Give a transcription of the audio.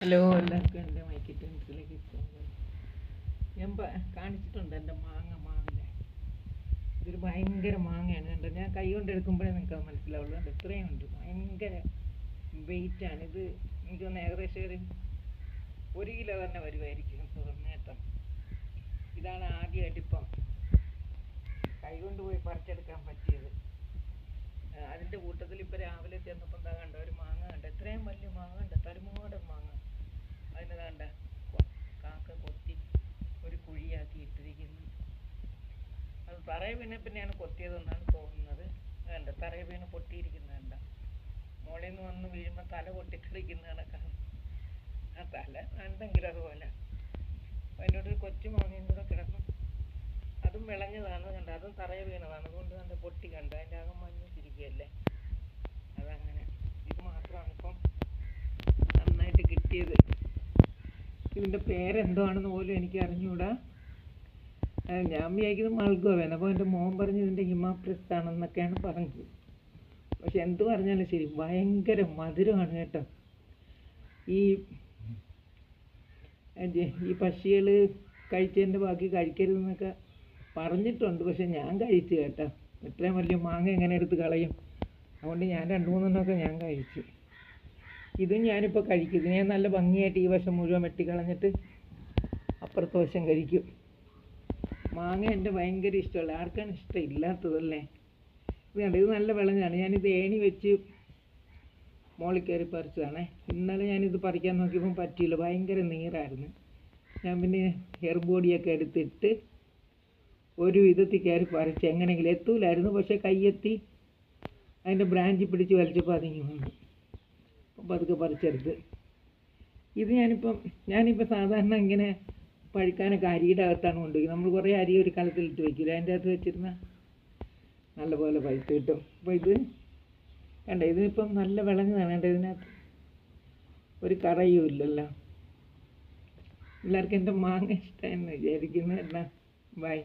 Hello എല്ലാവർക്കും എന്റെ മൈക്കി ടെൻസിലേക്ക് ഞാൻ കാണിച്ചിട്ടുണ്ട് എന്റെ മാങ്ങ മാങ്ങ ഇതൊരു ഭയങ്കര മാങ്ങയാണ് കണ്ടോ? ഞാൻ കൈ കൊണ്ട് എടുക്കുമ്പോഴേ നിങ്ങൾക്ക് അത് മനസ്സിലാവുള്ളൂ. കണ്ടോ? ഇത്രയും ഉണ്ട്. ഭയങ്കര വെയിറ്റാണ് ഇത് എനിക്ക് തോന്നുന്നു ഏകദേശം ഒരു ഒരു കിലോ തന്നെ വരുമായിരിക്കും നേട്ടം ഇതാണ് ആദ്യമായിട്ട് ഇപ്പം കൈ കൊണ്ട് പോയി പറിച്ചെടുക്കാൻ പറ്റിയത്. അതിന്റെ കൂട്ടത്തിൽ ഇപ്പോൾ രാവിലെ ചെന്നപ്പോൾ എന്താ കണ്ട ഒരു മാങ്ങ കണ്ട ഇത്രയും വലിയ മാങ്ങ കണ്ട തരുമോടൻ മാങ്ങ അതിന് കണ്ട കൊ- കാക്ക കൊത്തി ഒരു കുഴിയാക്കി ഇട്ടിരിക്കുന്നു അത് തറയിൽ വീണ പിന്നെയാണ് കൊത്തിയതെന്നാണ് തോന്നുന്നത്. വേണ്ട തറയിൽ വീണ് പൊട്ടിയിരിക്കുന്നത് കണ്ട? മുകളിൽ നിന്ന് വന്ന് വീഴുമ്പോൾ തല പൊട്ടിക്കളിക്കുന്ന കണക്കാണ് ആ തല എന്തെങ്കിലും അതുപോലെ. അതിന്റെ ഒരു കൊച്ചു മാങ്ങയും കൂടെ കിടന്നു അതും വിളഞ്ഞതാണ് കണ്ട? അതും തറയിൽ വീണതാണ് അതുകൊണ്ട് കണ്ട പൊട്ടി കണ്ട? അതിന്റെ അകം മഞ്ഞിട്ടിരിക്കുകയല്ലേ അതങ്ങനെ. ഇത് മാത്രമാണ് ഇപ്പം നന്നായിട്ട് കിട്ടിയത്. ഇതിന്റെ പേരെന്താണെന്ന് പോലും എനിക്ക് അറിഞ്ഞുകൂടാ ഞാൻ വിചാരിക്കുന്നത് മൾഗോവയാണ് അപ്പോൾ എന്റെ മോൻ പറഞ്ഞു ഇതിന്റെ ഹിമാപ്രസ് ആണെന്നൊക്കെയാണ് പറഞ്ഞത്. പക്ഷെ എന്ത് പറഞ്ഞാലും ശരി ഭയങ്കര മധുരമാണ് കേട്ടോ. ഈ ഈ പക്ഷികൾ കഴിച്ചതിന്റെ ബാക്കി കഴിക്കരുതെന്നൊക്കെ പറഞ്ഞിട്ടുണ്ട്. പക്ഷെ ഞാൻ കഴിച്ചു കേട്ടോ. ഇത്രയും വലിയ മാങ്ങ എങ്ങനെ എടുത്ത് കളയും? അതുകൊണ്ട് ഞാൻ രണ്ട് മൂന്നെണ്ണമൊക്കെ ഞാൻ കഴിച്ചു. ഇതും ഞാനിപ്പോൾ കഴിക്കും. ഇത് ഞാൻ നല്ല ഭംഗിയായിട്ട് ഈ വശം മുഴുവൻ വെട്ടിക്കളഞ്ഞിട്ട് അപ്പുറത്തെ വശം കഴിക്കും. മാങ്ങ എന്റെ ഭയങ്കര ഇഷ്ടമുള്ള ആർക്കാണ് ഇഷ്ടം? ഇല്ലാത്തതല്ലേ? ഇത് കണ്ടോ ഇത് നല്ല വിളഞ്ഞാണ്. ഞാനിത് ഏണി വെച്ച് മോളിൽ കയറി പറിച്ചതാണേ. ഇന്നലെ ഞാനിത് പറിക്കാൻ നോക്കിയപ്പോൾ പറ്റിയില്ല. ഭയങ്കര നീറായിരുന്നു ഞാൻ പിന്നെ ഹെർബോഡിയൊക്കെ എടുത്തിട്ട് ഒരു വിധത്തിൽ കയറി പറിച്ച് എങ്ങനെയെങ്കിലും എത്തൂലായിരുന്നു. പക്ഷേ കയ്യെത്തി അതിന്റെ ബ്രാഞ്ച് പിടിച്ച് വലിച്ചപ്പോൾ അതിങ്ങി വന്നു അപ്പം അതൊക്കെ പറിച്ചെടുത്ത്. ഇത് ഞാനിപ്പം ഞാനിപ്പോൾ സാധാരണ ഇങ്ങനെ പഴുക്കാനൊക്കെ അരിയുടെ അകത്താണ് കൊണ്ടുപോയി. നമ്മൾ കുറേ അരി ഒരു കലത്തിലിട്ട് വയ്ക്കില്ല അതിന്റെ അകത്ത് വെച്ചിരുന്ന നല്ലപോലെ പഴുത്ത് കിട്ടും. അപ്പോൾ ഇത് കണ്ട? ഇതിപ്പം നല്ല വിളഞ്ഞതാണ് കണ്ട ഇതിനകത്ത്? ഒരു കറയും ഇല്ലല്ലോ. എല്ലാവർക്കും എന്റെ മാങ്ങ ഇഷ്ടമെന്ന് വിചാരിക്കുന്നു. എന്നാ ബൈ